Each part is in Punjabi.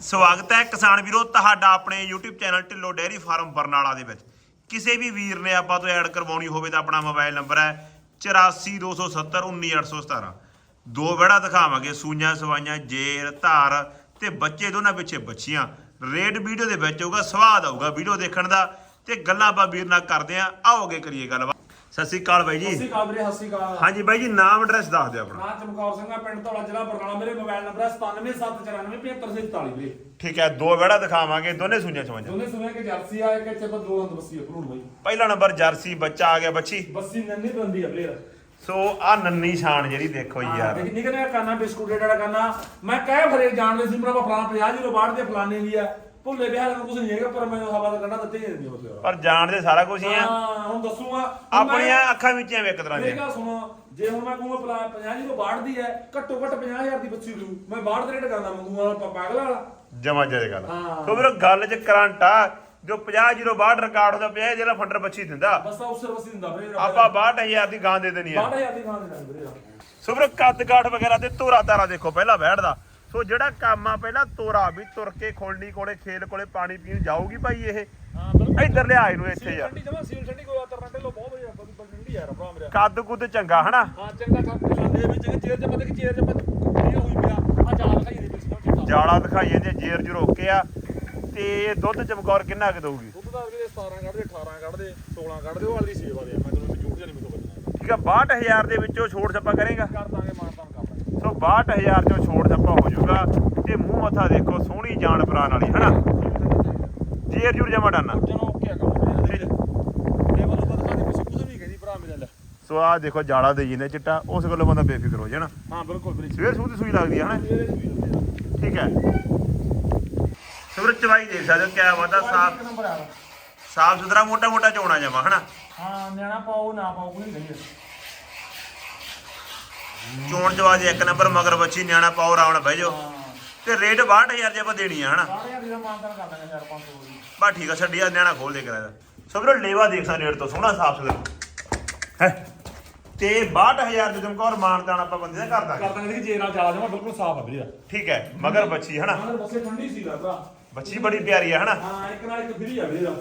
ਸਵਾਗਤ ਹੈ ਕਿਸਾਨ ਵੀਰੋ, ਤੁਹਾਡਾ ਆਪਣੇ YouTube channel Dhillon dairy farm Barnala ਦੇ ਵਿੱਚ। ਕਿਸੇ ਵੀ ਵੀਰ ਨੇ ਆਪਾਂ ਤੋਂ ਐਡ ਕਰਵਾਉਣੀ ਹੋਵੇ ਤਾਂ ਆਪਣਾ ਮੋਬਾਈਲ ਨੰਬਰ ਹੈ 8427191817 ਦੋ ਵੜਾ ਦਿਖਾਵਾਂਗੇ, ਸੂਈਆਂ, ਸਵਾਈਆਂ, ਜੇਰ, ਧਾਰ ਤੇ ਬੱਚੇ ਦੋਨਾਂ ਪਿੱਛੇ ਬੱਚੀਆਂ। ਰੇਡ ਵੀਡੀਓ ਦੇ ਵਿੱਚ ਹੋਊਗਾ, ਸਵਾਦ ਆਊਗਾ ਵੀਡੀਓ ਦੇਖਣ ਦਾ ਤੇ ਗੱਲਾਂ ਆਪਾਂ ਵੀਰ ਨਾਲ ਕਰਦੇ ਆਂ ਆਓਗੇ ਕਰੀਏ ਗੱਲਬਾਤ। ਸਤਿ ਸ਼੍ਰੀ ਅਕਾਲ ਬਾਈ ਸਤਿ ਜੀ ਸ਼੍ਰੀ ਅਕਾਲ ਵੀਰੇ ਸਤਿ ਸ਼੍ਰੀ ਅਕਾਲ। ਹਾਂਜੀ ਬਾਈ ਜੀ ਨਾਮ ਐਡਰੈਸ ਦੱਸ ਦਿਓ ਆਪਣਾ। ਮੈਂ ਚਮਕੌਰ ਸਿੰਘ ਆ ਪਿੰਡ ਧੌਲਾ ਜ਼ਿਲ੍ਹਾ ਬਰਨਾਲਾ। ਮੇਰੇ ਮੋਬਾਈਲ ਨੰਬਰ ਹੈ 9774975744 ਵੀਰੇ। ਠੀਕ ਹੈ ਦੋ ਵੜਾ ਦਿਖਾਵਾਂਗੇ ਦੋਨੇ ਸੂਈਆਂ ਸਵਾਈਆਂ ਦੋਨੇ ਸੁਣਿਆ ਕਿ ਜਰਸੀ ਆ ਕਿ ਚੱਪਾ ਦੋ ਅੰਦ ਬੱਸੀ ਆ ਭਰੂਣ ਬਾਈ। ਪਹਿਲਾ ਨੰਬਰ ਜਰਸੀ ਬੱਚਾ ਆ ਗਿਆ ਬੱਚੀ। ਬੱਸੀ ਨੰਨੀ ਬੰਦੀ ਆ ਵੀਰੇ ਸੋ ਆ ਨੰਨੀ ਸ਼ਾਨ ਜਿਹੜੀ ਦੇਖੋ ਜੀ ਯਾਰ। ਦੇਖ ਨਿਕਲਿਆ ਕਾਨਾ ਬਿਸਕੁਟ ਜਿਹੜਾ ਕਰਨਾ ਮੈਂ ਕਹਿ ਫਰੇ ਜਾਣਦੇ ਸੀ ਮੇਰਾ ਫਲਾਂ 50 ਜੀਰੋ ਬਾੜ ਦੇ ਫਲਾਣੇ ਦੀ ਆ। ਭੁੱਲੇ ਬਿਹਾਰ ਨੂੰ ਕੁਝ ਨਹੀਂ ਹੈਗਾ ਪਰ ਮੈਨੂੰ ਹਵਾ ਦਾ ਕੰਨਾ ਦਿੱਤੇ ਨਹੀਂ ਮਤਲਬ ਪਰ ਜਾਣਦੇ ਸਾਰਾ ਕੁਝ ਹੀ ਆ। ਹਾਂ ਹੁਣ ਦੱਸੂਗਾ। ਆਪਣੀਆਂ ਅੱਖਾਂ ਵਿੱਚ ਐਵੇਂ ਇੱਕ ਤਰ੍ਹਾਂ ਦੀਆਂ। ਗੱਲ ਸੁਣੋ ਜੇ ਹੁਣ ਮੈਂ ਕਹੂੰਗਾ ਭਲਾ 50 ਜੀਰੋ ਬਾੜਦੀ ਹੈ ਘੱਟੋ ਘੱਟ 50000 ਦੀ ਬੱਚੀ ਦੂ ਮੈਂ ਬਾੜ ਦੇ ਰੇਟ ਕਰਦਾ ਮੰਗੂਗਾ ਪਾਗਲ ਵਾਲਾ। ਜਮਾ ਜੇ ਗੱਲ। ਹਾਂ। ਸੋ ਵੀਰੋ ਗੱਲ 'ਚ ਕਰੰਟ ਆ ਜੋ 50 ਜ਼ੀਰੋ 62 ਰਿਕਾਰਡ ਹੁੰਦਾ 50 ਜਿਹੜਾ ਫੰਡਰ ਬੱਚੀ ਦਿੰਦਾ। ਬਸ ਆ ਉਸੇ ਵਸੀ ਦਿੰਦਾ ਵੀਰੇ ਆਪਾਂ 62000 ਦੀ ਗਾਂ ਦੇ ਦੇਣੀ ਆ। 62000 ਦੀ ਖਾਣ ਦੇ ਵੀਰੇ ਸੋ ਵੀਰੋ ਕੱਦ ਕਾਠ ਵਗੈਰਾ ਤੇ ਤੋਰਾ ਤਾਰਾ ਦੇਖੋ ਪਹਿਲਾਂ ਬੈਠਦਾ। ਸੋ ਜਿਹੜਾ ਕੰਮ ਆ ਪਹਿਲਾਂ ਤੋਰਾ ਵੀ ਤੁਰ ਕੇ ਖੋਲਣੀ ਕੋਲੇ ਖੇਲ ਕੋਲੇ ਪਾਣੀ ਪੀਣ ਜਾਊਗੀ ਭਾਈ ਇਹ। ਇੱਧਰ ਲਿਆ ਇਹਨੂੰ ਇੱਥੇ ਯਾਰ ਠੰਡੀ ਜਮਾ ਸੀਲ ਠੰਡੀ ਕੋਈ ਆਤਰ ਰੰਡੇ ਲੋ ਬਹੁਤ ਵਧੀਆ ਬੜੀ ਠੰਡੀ ਯਾਰ ਭਰਾ ਮੇਰਾ। ਕੱਦ ਕੁੱਦ ਚੰਗਾ ਹਨਾ? ਹਾਂ ਚੰਗਾ ਕੰਮ ਤੇ ਲਾਉਂਦੇ ਵਿੱਚ ਚੇਰ ਚ ਪਤਾ ਕਿ ਚੇਰ ਚ ਪਤਾ ਇਹ ਹੋਈ ਪਿਆ। ਆ ਜਾਲ ਖਾਈ ਦੇ ਵਿੱਚ ਚਿੱਟਾ ਜਾਲਾ ਦਿਖਾਈਏ ਜੇ ਜੇਰ ਜੁ ਰੋਕੇ ਆ ਤੇ ਦੁੱਧ ਚਮਕੌਰ ਕਿੰਨਾ ਕੁ ਦਊਗੀ? ਦੁੱਧ ਦਾ ਵੀਰੇ 17 ਕੱਢਦੇ 18 ਕੱਢਦੇ 16 ਕੱਢਦੇ ਉਹ ਵਾਲੀ ਸੇਵਾ ਦੇ ਮੈਂ ਤੈਨੂੰ ਝੂਠ ਜਾਨੀ ਮੈਨੂੰ ਠੀਕ ਆ 62000 ਦੇ ਵਿੱਚੋਂ ਛੋੜ ਛੱਪਾ ਕਰੇਗਾ। ਕਰ ਦਾਂਗੇ ਮਾਨਤਾਨ ਕਰ ਦਾਂਗੇ ਸੋ 62000 ਚੋਂ ਛੋੜ ਛੱਪਾ ਹੋ ਜਾਊਗਾ। ਤੇ ਮੂੰਹ ਮੱਥਾ ਦੇਖੋ ਸੋਹਣੀ ਜਾਨ ਪ੍ਰਾਨ ਵਾਲੀ ਹਨਾ? ਜੇਰ ਜੁਰ ਜਮਾ ਡਾਨਾ। ਜਨੋ ਸੋ ਆ ਦੇਖੋ ਜਾਲਾ ਦੇ ਜਿੰਦੇ ਚਿੱਟਾ ਉਸ ਗੱਲੋਂ ਬੰਦਾ ਬੇਫਿਕਰ ਹੋ ਜਾਣਾ। ਹਾਂ ਬਿਲਕੁਲ ਵੀਰੇ ਸਵੇਰ ਸੂਹ ਦੀ ਸੂਈ ਲੱਗਦੀ ਹੈ ਹਨਾ? ਠੀਕ ਹੈ। ਸਵਰ ਚਵਾਈ ਦੇਖ ਸਕਦੇ ਹੋ ਕਿਆ ਵਾਦਾ ਸਾਫ਼ ਸਾਫ਼ ਸੁਥਰਾ ਮੋਟਾ ਮੋਟਾ ਚੋਣਾ ਜਮਾ ਹਨਾ? ਹਾਂ ਨਿਆਣਾ ਪਾਓ ਨਾ ਪਾਓ ਕੋਈ ਨਹੀਂ ਚੋਣ ਜਵਾਜ ਇੱਕ ਨੰਬਰ ਮਗਰ ਬੱਚੀ ਨਿਆਣਾ ਪਾਓ ਰਾਵਣ ਬਹਿ ਜਾਓ। ਤੇ ਰੇਟ 62000 ਜੇ ਆਪਾਂ ਦੇਣੀ ਆ ਹਨਾ? ਸਾਰੇ ਯਾਰ ਜਿਹੜਾ ਮਾਨਤਾਨ ਕਰ ਦਾਂਗੇ 4-500 ਦੀ। ਬਾ ਠੀਕ ਆ ਛੱਡੀ ਆ ਨਿਆਣਾ ਖੋਲ ਦੇ ਕਰਾਇਆ ਸੋ ਵੀਰੋ ਲੇਵਾ ਦੇਖ ਸਕਦੇ ਰੇਟ ਤੋਂ ਸੋਹਣਾ ਸਾਫ਼ ਸੁਥਰਾ। ਹੈ? ਤੇ 62000 ਦੇ ਜਮਕੌਰ ਮਾਨਦਾਨ ਆਪਾਂ ਬੰਦੇ ਦਾ ਕਰ ਦਾਂਗੇ। ਕਰ ਦਾਂਗੇ ਜੇ ਨਾਲ ਜ਼ਿਆਦਾ ਜਮਾ ਬਿਲਕੁਲ ਸਾਫ਼ ਆ ਵੀਰੇ ਠੀਕ ਹੈ ਮਗਰ ਬੱਚੀ ਹਨਾ? ਬਸੇ ਠੰਡੀ ਸੀ ਲੱਗਦਾ। ਬੱਚੀ ਬੜੀ ਪਿਆਰੀ ਹੈ ਹਨਾ? ਹਾਂ ਇੱਕ ਨਾਲ ਇੱਕ ਫਰੀ ਆ ਵੀਰੇ ਦਾ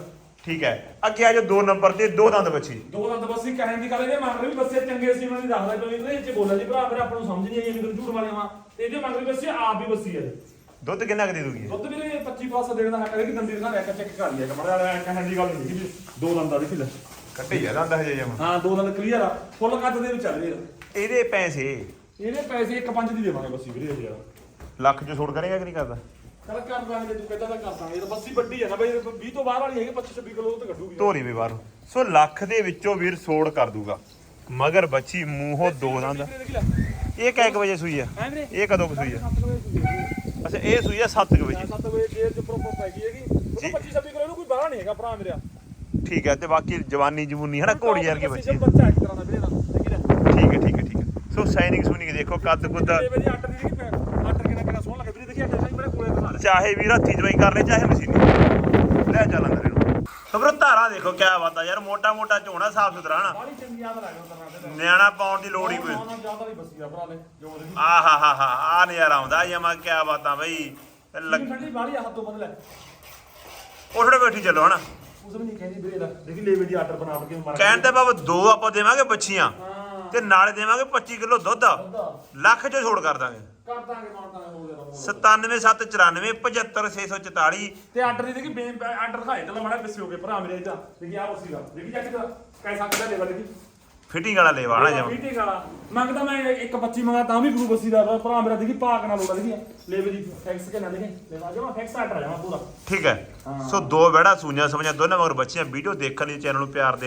ਠੀਕ ਹੈ। ਅੱਗੇ ਆ ਜੋ ਦੋ ਨੰਬਰ ਤੇ ਦੋ ਦੰਦ ਬੱਚੀ। ਦੋ ਦੰਦ ਬਸੀ ਕਹਿਣ ਦੀ ਗੱਲ ਇਹਦੇ ਮੰਗ ਵੀ ਬੱਸੇ ਚੰਗੇ ਸੀ ਉਹਨਾਂ ਦੀ ਦੱਸਦਾ ਕੋਈ ਇਹਦੇ ਵਿੱਚ ਬੋਲਿਆ ਜੀ ਭਰਾ ਫਿਰ ਆਪਾਂ ਨੂੰ ਸਮਝ ਨਹੀਂ ਆਈ ਜਦੋਂ ਝੂਠ ਵਾਲੇ ਵਾਂ ਤੇ ਇਹਦੇ ਮੰਗ ਵੀ ਬੱਸੇ ਆਪ ਵੀ ਬੱਸੀ ਆ ਦੁੱਧ ਕਿੰਨਾ ਕੁ ਦੇ ਦੂਗੀ? ਦੁੱਧ ਵੀਰੇ 25 ਪਲੱਸ ਦੇਣ ਦਾ ਹੱਕ ਹੈ ਕਿ ਦੰਦੀ ਦਾ ਇੱਕ ਚੈੱਕ ਕਰ ਲਿਆ ਕਮੜਾ ਵਾਲਾ ਕਹਿਣ ਦੀ ਗੱਲ ਨਹੀਂ ਜੀ ਦੋ ਦੰਦ ਆ ਦੇਖੀ ਲੈ ਕੱਢੀ ਆ ਦੰਦ ਹਜੇ ਜਮਾ। ਹਾਂ ਦੋ ਦੰਦ ਕਲੀਅਰ ਆ ਫੁੱਲ ਕੱਦ ਦੇ ਵਿੱਚ ਚੱਲ ਰਿਹਾ ਇਹਦੇ ਪੈਸੇ? ਇਹਦੇ ਪੈਸੇ ਇੱਕ ਪੰਜ ਦੀ ਦੇਵਾਂਗੇ ਬੱਸੀ ਵੀਰੇ ਯਾਰ ਲੱਖ ਚ ਛੋੜ ਕਰੇਗਾ ਕਿ ਨਹੀਂ ਕਰਦਾ? ਚਲ ਕਰ ਦਾਂਗੇ ਤੂੰ ਕਹਿੰਦਾ ਤਾਂ ਕਰ ਦਾਂਗੇ ਤਾਂ ਬੱਸੀ ਵੱਡੀ ਹੈ ਨਾ ਬਈ 20 ਤੋਂ ਬਾਹਰ ਵਾਲੀ ਹੈਗੀ 25 26 ਕਿਲੋ ਤੇ ਕੱਢੂਗੀ। ਧੋਰੀ ਵੀ ਬਾਹਰ। ਸੋ ਲੱਖ ਦੇ ਵਿੱਚੋਂ ਵੀਰ ਸੋੜ ਕਰ ਦੂਗਾ। ਮਗਰ ਬੱਚੀ ਮੂੰਹੋਂ ਦੋ ਦੰਦ। ਇਹ ਕਿੰਨੇ ਵਜੇ ਸੂਈ ਆ? ਇਹ ਕਦੋਂ ਕੁ ਸੂਈ ਆ? 7 ਵਜੇ ਅੱਛਾ ਇਹ ਸੂਈ ਆ 7 ਵਜੇ। 7 ਵਜੇ ਜੇਲ੍ਹ ਚ ਪ੍ਰੋਪਰ ਪੈ ਗਈ ਹੈਗੀ। ਉਹ 25 26 ਕਿਲੋ ਇਹਨੂੰ ਕੋਈ ਬਾਹਰ ਨਹੀਂ ਹੈਗਾ ਭਰਾ ਮੇਰਾ। ਠੀਕ ਹੈ ਤੇ ਬਾਕੀ ਜਵਾਨੀ ਜਵੂਨੀ ਹਨਾ ਘੋੜੀ ਯਾਰ ਕੇ ਬੱਚੀ ਬੱਚਾ ਇੱਕ ਤਰ੍ਹਾਂ ਦਾ ਵੀਰੇ ਦਾ ਠੀਕ ਹੈ ਠੀਕ ਹੈ ਠੀਕ ਹੈ ਸੋ ਸਾਈਨਿੰਗ ਸੂਨਿੰਗ ਦੇਖੋ ਕੱਦ ਕੁੱਦ ਇਹ ਵਜੇ ਆਟਰ ਦੀ ਦੇਖੀ ਆਟਰ ਕਿੰਨਾ ਕਿੰਨਾ ਸੋਹਣਾ ਲੱਗਾ ਵੀਰੇ ਦੇਖੀ ਚਾਹੇ ਵੀਰ ਹੱਥੀ ਜਵਾਈ ਕਰ ਲੈ ਚਾਹੇ ਮਸ਼ੀਨੀ। ਲੈ ਚੱਲ ਅੰਦਰ ਇਹਨੂੰ। ਖਬਰੋ ਧਾਰਾ ਦੇਖੋ ਕਿਆ ਬਾਤ ਆ ਯਾਰ ਮੋਟਾ ਮੋਟਾ ਝੋਣਾ ਸਾਫ਼ ਸੁਥਰਾ ਚੰਗੀ ਲੱਗ ਉਤਰਨਾ ਤੇ ਨਿਆਣਾ ਪਾਉਣ ਦੀ ਲੋੜ ਹੀ ਕੋਈ ਨਾ ਜ਼ਿਆਦਾ ਵੀ ਬੱਸੀ ਆ ਭਰਾ ਲੈ ਜੋ ਦੇਖੀ ਆ ਹਾ ਹਾ ਹਾ ਆ ਨਜ਼ਾਰਾ ਆਉਂਦਾ ਯਮਾ ਕਿਆ ਬਾਤਾਂ ਬਈ। ਲੱਗ ਠੰਡੀ ਬੈਠੀ ਚੱਲੋ ਹਨਾ? ਉਸ ਵੀ ਨਹੀਂ ਕਹਿੰਦੀ ਵੀਰੇ ਦਾ। ਦੇਖੀ ਲੇਵੇ ਦੀ ਆਟਰ ਬਣਾ ਕੇ ਮਾਰ ਕਹਿਣ ਤੇ ਬਾਬਾ ਦੋ ਆਪਾਂ ਦੇਵਾਂਗੇ ਬੱਚੀਆਂ। ਤੇ ਨਾਲੇ ਦੇਵਾਂਗੇ 25 ਕਿਲੋ ਦੁੱਧ। ਲੱਖ ਚ ਛੋੜ ਕਰ ਦਾਂਗੇ। ਕਰ ਦਾਂਗੇ ਮਾਨਤਾ ਹੋ ਜਾਣਾ 97794 75644 ਤੇ ਆਰਡਰ ਦੀ ਦੇਖੀ ਬੇਨ ਆਰਡਰ ਦਿਖਾਏ ਤੇ ਮੜਾ ਪਿੱਛੇ ਹੋ ਕੇ ਭਰਾ ਮੇਰੇ ਇਹਦਾ ਦੇਖੀ ਆ ਬਸੀ ਦਾ ਦੇਖੀ ਜਾ ਕੇ ਕੈਸਾ ਕਿਦਾ ਲੈਵਾ ਦੇਖੀ। ਫਿਟਿੰਗ ਵਾਲਾ ਲੈਵਾ ਹਨਾ ਜਮਾ। ਮੀਟਿੰਗ ਵਾਲਾ। ਮੰਗਦਾ ਮੈਂ ਇੱਕ 25 ਮੰਗਾ ਤਾਂ ਵੀ ਗੁਰੂ ਬਸੀ ਦਾ ਭਰਾ ਮੇਰਾ ਦੇਖੀ ਭਾਗ ਨਾਲ ਲੋੜਾ ਦੇਖੀ। ਲੈਵੇ ਦੀ ਫੈਕਸ ਕੇ ਨਾ ਦੇਖੀ। ਲੈਵਾ ਜਮਾ ਫੈਕਸ ਆਰਡਰ ਜਾਵਾ ਪੂਰਾ। ਠੀਕ ਹੈ। ਸੋ ਦੋ ਬੈੜਾ ਸੂਈਆਂ ਸਮਝਾਂ ਦੋਨਾਂ ਮਗਰ ਬੱਚੀਆਂ। ਵੀਡੀਓ ਦੇਖਣ ਲਈ ਚੈਨਲ ਨੂੰ ਪਿਆਰ ਦੇ